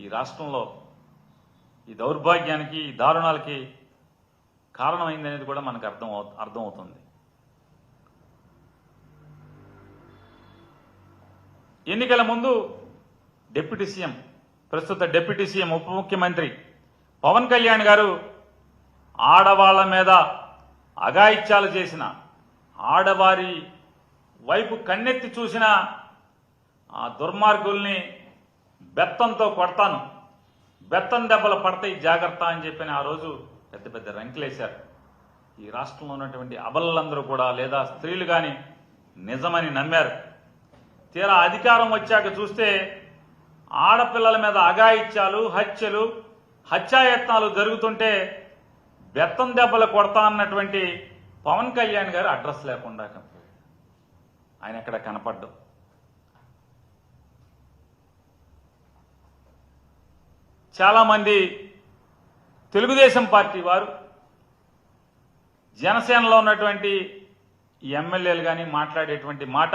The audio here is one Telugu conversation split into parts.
ఈ రాష్ట్రంలో ఈ దౌర్భాగ్యానికి ఈ దారుణాలకి కారణమైందనేది కూడా మనకు అర్థం అర్థమవుతుంది. ఎన్నికల ముందు డిప్యూటీ సీఎం ప్రస్తుత డిప్యూటీ సీఎం ఉప ముఖ్యమంత్రి పవన్ కళ్యాణ్ గారు ఆడవాళ్ళ మీద అఘాయిత్యాలు చేసిన ఆడవారి వైపు కన్నెత్తి చూసిన ఆ దుర్మార్గుల్ని బెత్తంతో కొడతాను. బెత్తం దెబ్బలు పడతాయి జాగ్రత్త అని చెప్పిన ఆ రోజు పెద్ద పెద్ద రంకులేశారు. ఈ రాష్ట్రంలో ఉన్నటువంటి అబల్లందరూ కూడా లేదా స్త్రీలు కానీ నిజమని నమ్మారు. తీరా అధికారం వచ్చాక చూస్తే ఆడపిల్లల మీద అఘాయిత్యాలు హత్యలు హత్యాయత్నాలు జరుగుతుంటే బెత్తం దెబ్బలు కొడతా అన్నటువంటి పవన్ కళ్యాణ్ గారు అడ్రస్ లేకుండా ఆయన ఎక్కడ కనపడ్డం. చాలామంది తెలుగుదేశం పార్టీ వారు జనసేనలో ఉన్నటువంటి ఎమ్మెల్యేలు కానీ మాట్లాడేటువంటి మాట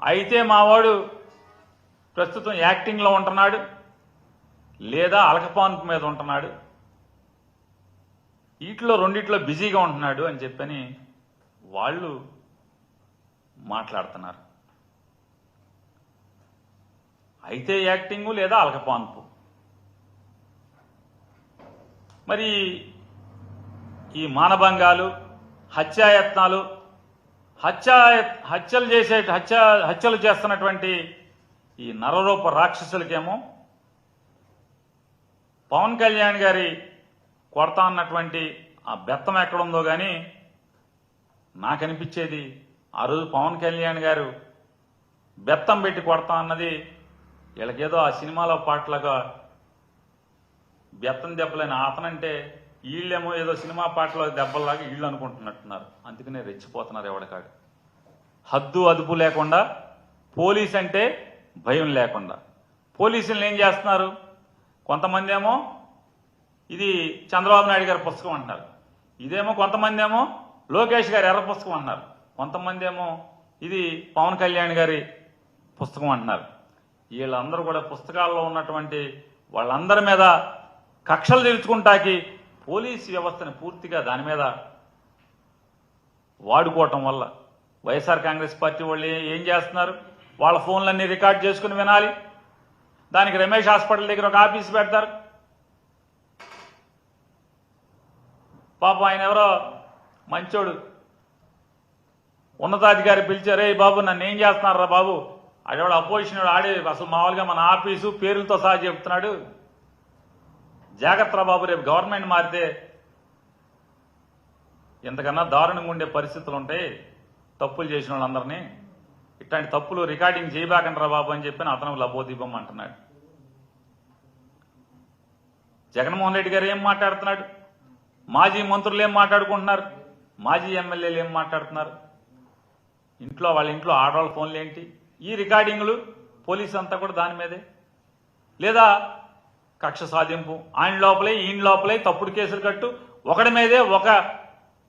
అయితే మావాడు ప్రస్తుతం యాక్టింగ్లో ఉంటున్నాడు లేదా అలకపాన్పు మీద ఉంటున్నాడు వీటిలో రెండిట్లో బిజీగా ఉంటున్నాడు అని చెప్పని వాళ్ళు మాట్లాడుతున్నారు. అయితే యాక్టింగు లేదా అలకపాన్పు? మరి ఈ మానభంగాలు హత్యాయత్నాలు హత్య హత్యలు చేసే హత్య హత్యలు చేస్తున్నటువంటి ఈ నరరూప రాక్షసులకేమో పవన్ కళ్యాణ్ గారి కొడతా అన్నటువంటి ఆ బెత్తం ఎక్కడుందో కానీ నాకు అనిపించేది ఆ రోజు పవన్ కళ్యాణ్ గారు బెత్తం పెట్టి కొడతా అన్నది వీళ్ళకేదో ఆ సినిమాలో పాటలుగా బెత్తం దెబ్బలేని అతనంటే వీళ్ళేమో ఏదో సినిమా పాటలో దెబ్బలాగా వీళ్ళు అనుకుంటున్నట్టున్నారు. అందుకనే రెచ్చిపోతున్నారు ఎవడకాడు. హద్దు అదుపు లేకుండా పోలీస్ అంటే భయం లేకుండా. పోలీసులు ఏం చేస్తున్నారు? కొంతమంది ఏమో ఇది చంద్రబాబు నాయుడు గారి పుస్తకం అంటున్నారు. ఇదేమో కొంతమంది ఏమో లోకేష్ గారి ఎర్ర పుస్తకం అంటున్నారు. కొంతమంది ఏమో ఇది పవన్ కళ్యాణ్ గారి పుస్తకం అంటున్నారు. వీళ్ళందరూ కూడా పుస్తకాల్లో ఉన్నటువంటి వాళ్ళందరి మీద కక్షలు తీర్చుకుంటాకి పోలీస్ వ్యవస్థని పూర్తిగా దాని మీద వాడుకోవటం వల్ల వైఎస్ఆర్ కాంగ్రెస్ పార్టీ వాళ్ళు ఏం చేస్తున్నారు? వాళ్ళ ఫోన్లన్నీ రికార్డ్ చేసుకుని వినాలి. దానికి రమేష్ హాస్పిటల్ దగ్గర ఒక ఆఫీస్ పెడతారు. పాపం ఆయన ఎవరో మంచోడు. ఉన్నతాధికారి పిలిచారే బాబు నన్ను ఏం చేస్తున్నారా బాబు? ఆడవాడు అపోజిషన్ వాడు ఆడే అసలు మామూలుగా మన ఆఫీసు పేర్లతో సహా చెప్తున్నాడు. జాగ్రత్త బాబు రేపు గవర్నమెంట్ మారితే ఇంతకన్నా దారుణంగా ఉండే పరిస్థితులు ఉంటాయి. తప్పులు చేసిన వాళ్ళందరినీ ఇట్లాంటి తప్పులు రికార్డింగ్ చేయబాకంటారా బాబు అని చెప్పి అతను లబోదీపం అంటున్నాడు. జగన్మోహన్ రెడ్డి గారు ఏం మాట్లాడుతున్నాడు? మాజీ మంత్రులు ఏం మాట్లాడుకుంటున్నారు? మాజీ ఎమ్మెల్యేలు ఏం మాట్లాడుతున్నారు? ఇంట్లో వాళ్ళ ఇంట్లో ఆడవాళ్ళ ఫోన్లు ఏంటి? ఈ రికార్డింగ్లు పోలీస్ అంతా కూడా దాని మీదే. లేదా కక్ష సాధింపు ఆయన లోపలే ఈయన లోపలే తప్పుడు కేసులు కట్టు ఒకడి మీదే ఒక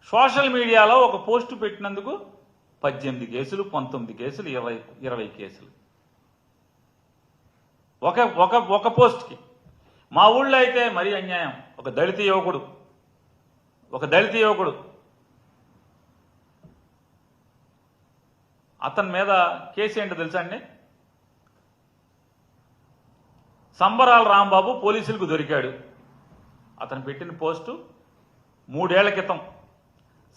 సోషల్ మీడియాలో ఒక పోస్టు పెట్టినందుకు పద్దెనిమిది కేసులు పంతొమ్మిది కేసులు ఇరవై ఇరవై కేసులు. ఒక ఒక ఒక పోస్ట్కి. మా ఊళ్ళో అయితే మరీ అన్యాయం. ఒక దళిత యువకుడు. ఒక దళిత యువకుడు. అతని మీద కేసు ఏంటో తెలుసా అండి? సంబరాల రాంబాబు పోలీసులకు దొరికాడు. అతను పెట్టిన పోస్టు మూడేళ్ళ క్రితం.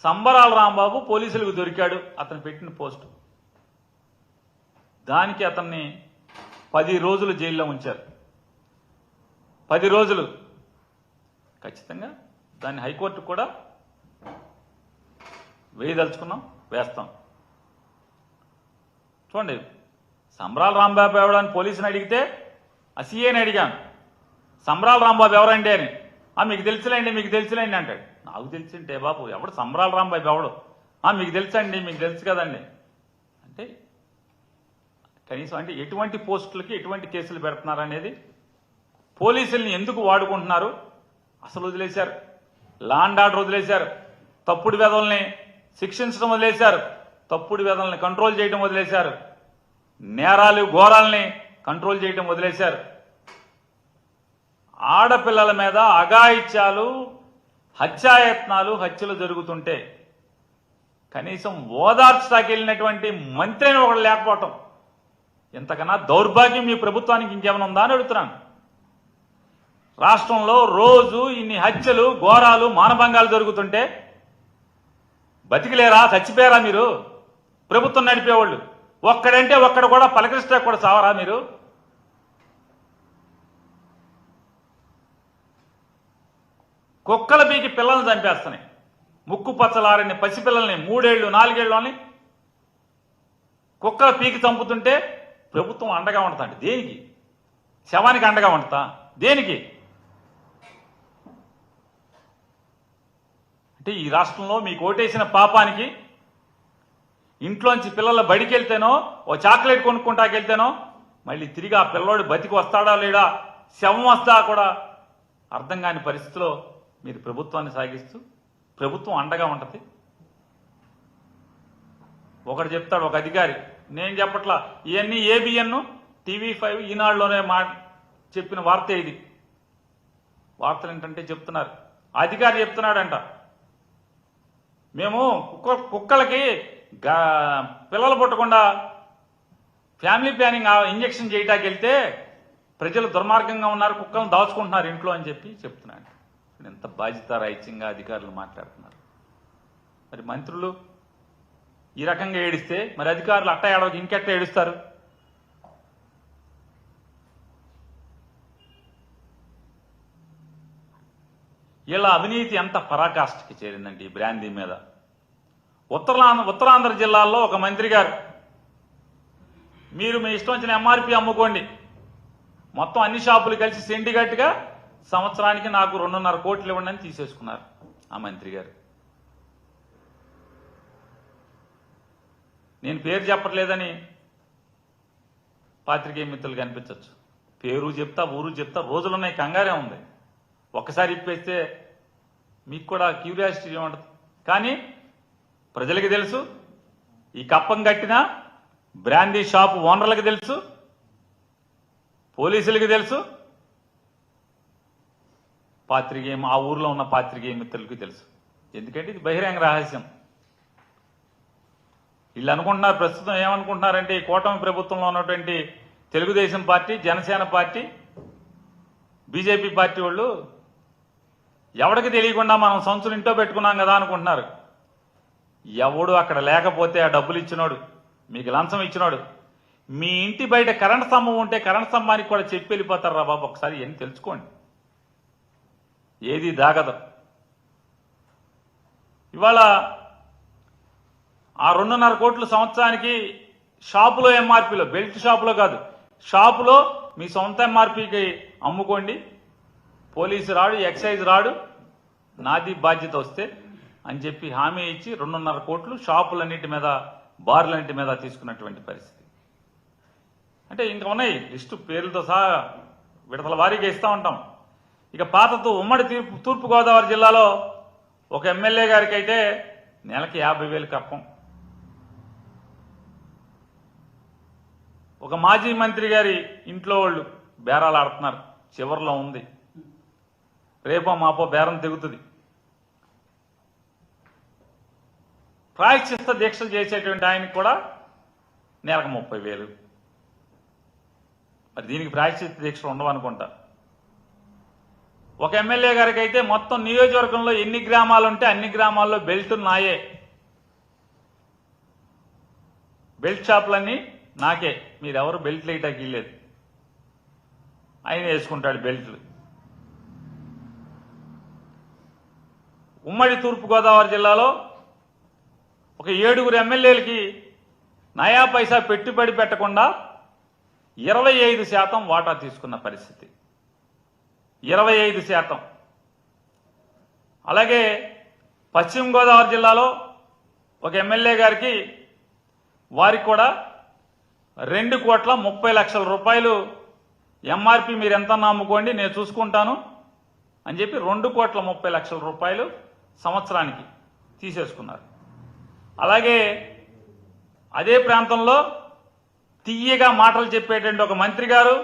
సంబరాల రాంబాబు పోలీసులకు దొరికాడు. అతను పెట్టిన పోస్టు. దానికి అతన్ని పది రోజులు జైల్లో ఉంచారు. పది రోజులు. ఖచ్చితంగా దాన్ని హైకోర్టు కూడా వేయదలుచుకున్నాం వేస్తాం. చూడండి సంబరాల రాంబాబు ఎవడని పోలీసుని అడిగితే ఆ సీఏని అడిగాను. సంబరాల రాంబాబు ఎవరండి అని. ఆ మీకు తెలుసులేండి మీకు తెలుసులేండి అంటాడు. నాకు తెలిసింటే బాబు ఎవడు సంబరాల రాంబాబు ఎవడు? ఆ మీకు తెలుసండి మీకు తెలుసు కదండి. అంటే కనీసం అంటే ఎటువంటి పోస్టులకి ఎటువంటి కేసులు పెడుతున్నారు అనేది పోలీసుల్ని ఎందుకు వాడుకుంటున్నారు? అసలు వదిలేశారు. లాండ్ ఆర్డర్ వదిలేశారు. తప్పుడు వెధల్ని శిక్షించడం వదిలేశారు. తప్పుడు వేదనల్ని కంట్రోల్ చేయడం వదిలేశారు. నేరాలు ఘోరాల్ని కంట్రోల్ చేయటం వదిలేశారు. ఆడపిల్లల మీద అఘాయిత్యాలు హత్యాయత్నాలు హత్యలు జరుగుతుంటే కనీసం ఓదార్చడానికి వెళ్ళినటువంటి మంత్రి అని ఒకడు లేకపోవటం ఇంతకన్నా దౌర్భాగ్యం మీ ప్రభుత్వానికి ఇంకేమైనా ఉందా అని అడుగుతున్నాను. రాష్ట్రంలో రోజు ఇన్ని హత్యలు ఘోరాలు మానభంగాలు జరుగుతుంటే బతికిలేరా చచ్చిపోయారా మీరు? ప్రభుత్వం నడిపేవాళ్ళు. ఒక్కడంటే ఒక్కడ కూడా పలకరిస్తే కూడా చావరా మీరు? కుక్కల బీకి పిల్లల్ని చంపేస్తున్నాయి. ముక్కు పచ్చలారని పసిపిల్లల్ని మూడేళ్ళు నాలుగేళ్ళని కుక్కల పీకి చంపుతుంటే ప్రభుత్వం అండగా ఉండతా దేనికి? శవానికి అండగా ఉండతా దేనికి? అంటే ఈ రాష్ట్రంలో మీకు ఓటేసిన పాపానికి ఇంట్లోంచి పిల్లల బడికి వెళ్తేనో ఓ చాక్లెట్ కొనుక్కుంటాకెళ్తేనో మళ్ళీ తిరిగి ఆ పిల్లోడు బతికి వస్తాడా లేడా? శవం వస్తా కూడా అర్థం కాని పరిస్థితిలో మీరు ప్రభుత్వాన్ని సాగిస్తూ ప్రభుత్వం అండగా ఉంటుంది. ఒకడు చెప్తాడు ఒక అధికారి నేను చెప్పట్లా ఇవన్నీ ఏబిఎన్ టీవీ ఫైవ్ ఈనాడులోనే మా చెప్పిన వార్త ఇది. వార్తలు ఏంటంటే చెప్తున్నారు. అధికారి చెప్తున్నాడంట. మేము కుక్క కుక్కలకి గా- పిల్లలు పుట్టకుండా ఫ్యామిలీ ప్లానింగ్ ఆ చేయటానికి చేయడానికి వెళ్తే ప్రజలు దుర్మార్గంగా ఉన్నారు కుక్కలను దాచుకుంటున్నారు ఇంట్లో అని చెప్పి చెప్తున్నాడు ఎంత బాధ్యత రాహిత్యంగా అధికారులు మాట్లాడుతున్నారు. మరి మంత్రులు ఈ రకంగా ఏడిస్తే మరి అధికారులు అట్ట ఏడవకి ఇంకెట్ట ఏడుస్తారు? ఇలా అవినీతి ఎంత పరాకాష్ఠకి చేరిందండి ఈ బ్రాందీ మీద? ఉత్తరాంధ్ర ఉత్తరాంధ్ర జిల్లాల్లో ఒక మంత్రి గారు. మీరు మీ ఇష్టం వచ్చిన ఎంఆర్పి అమ్ముకోండి. మొత్తం అన్ని షాపులు కలిసి సిండిగట్టుగా సంవత్సరానికి నాకు రెండున్నర కోట్లు ఇవ్వండి అని తీసేసుకున్నారు ఆ మంత్రి గారు. నేను పేరు చెప్పట్లేదని పాత్రికేయ మిత్రులు కనిపించవచ్చు పేరు చెప్తా ఊరు చెప్తా రోజులున్నాయి కంగారే ఉంది. ఒక్కసారి ఇప్పేస్తే మీకు కూడా క్యూరియాసిటీ ఉంటుంది కానీ ప్రజలకి తెలుసు ఈ కప్పం కట్టిన బ్రాందీ షాప్ ఓనర్లకు తెలుసు పోలీసులకి తెలుసు పాత్రికేయ ఆ ఊర్లో ఉన్న పాత్రికేయ మిత్రులకి తెలుసు. ఎందుకంటే ఇది బహిరంగ రహస్యం. వీళ్ళు అనుకుంటున్నారు ప్రస్తుతం ఏమనుకుంటున్నారంటే ఈ కూటమి ప్రభుత్వంలో ఉన్నటువంటి Telugu Desam party Janasena party BJP party వాళ్ళు ఎవడికి తెలియకుండా మనం సంచులు ఇంట్లో పెట్టుకున్నాం కదా అనుకుంటున్నారు. ఎవడు అక్కడ లేకపోతే ఆ డబ్బులు ఇచ్చినోడు మీకు లంచం ఇచ్చినోడు. మీ ఇంటి బయట కరెంట్ స్తంభం ఉంటే కరెంట్ స్తంభానికి కూడా చెప్పి వెళ్ళిపోతారు రా బాబు? ఒకసారి ఏం తెలుసుకోండి. ఏది దాగదు. ఇవాళ ఆ రెండున్నర కోట్లు సంవత్సరానికి షాపులో ఎంఆర్పీలో బెల్ట్ షాపులో కాదు షాపులో మీ సొంత ఎంఆర్పీకి అమ్ముకోండి. పోలీసు రాడు ఎక్సైజ్ రాడు నాది బాధ్యత వస్తే అని చెప్పి హామీ ఇచ్చి రెండున్నర కోట్లు షాపులన్నిటి మీద బార్లన్నిటి మీద తీసుకున్నటువంటి పరిస్థితి. అంటే ఇంకా ఉన్నాయి. లిస్టు పేర్లతో సహా విడతల వారీగా ఇస్తూ ఉంటాం. ఇక పాతతో ఉమ్మడి తీర్పు తూర్పుగోదావరి జిల్లాలో ఒక ఎమ్మెల్యే గారికి అయితే నెలకి యాభై వేలు కప్పం. ఒక మాజీ మంత్రి గారి ఇంట్లో వాళ్ళు బేరాలు ఆడుతున్నారు చివరిలో ఉంది. రేపో మాపో బేరం తెగుతుంది. ప్రాయశ్చిత్త దీక్షలు చేసేటువంటి ఆయనకు కూడా నెలకు ముప్పై వేలు. మరి దీనికి ప్రాయశ్చిత్త దీక్షలు ఉండవనుకుంటా. ఒక ఎమ్మెల్యే గారికి అయితే మొత్తం నియోజకవర్గంలో ఎన్ని గ్రామాలు ఉంటే అన్ని గ్రామాల్లో బెల్ట్ నాయే. బెల్ట్ షాపులన్నీ నాకే. మీరెవరు బెల్ట్ వేయటానికి ఇల్లేదు ఆయన వేసుకుంటాడు బెల్ట్లు. ఉమ్మడి తూర్పుగోదావరి జిల్లాలో ఒక ఏడుగురు ఎమ్మెల్యేలకి నయా పైసా పెట్టుబడి పెట్టకుండా ఇరవై ఐదు శాతం వాటా తీసుకున్న పరిస్థితి. ఇరవై ఐదు శాతం. అలాగే పశ్చిమ గోదావరి జిల్లాలో ఒక ఎమ్మెల్యే గారికి వారికి కూడా రెండు కోట్ల ముప్పై లక్షల రూపాయలు ఎంఆర్పి మీరు ఎంత నమ్ముకోండి నేను చూసుకుంటాను అని చెప్పి రెండు కోట్ల ముప్పై లక్షల రూపాయలు సంవత్సరానికి తీసేసుకున్నారు. అలాగే అదే ప్రాంతంలో తీయగా మాటలు చెప్పేటువంటి ఒక మంత్రి గారు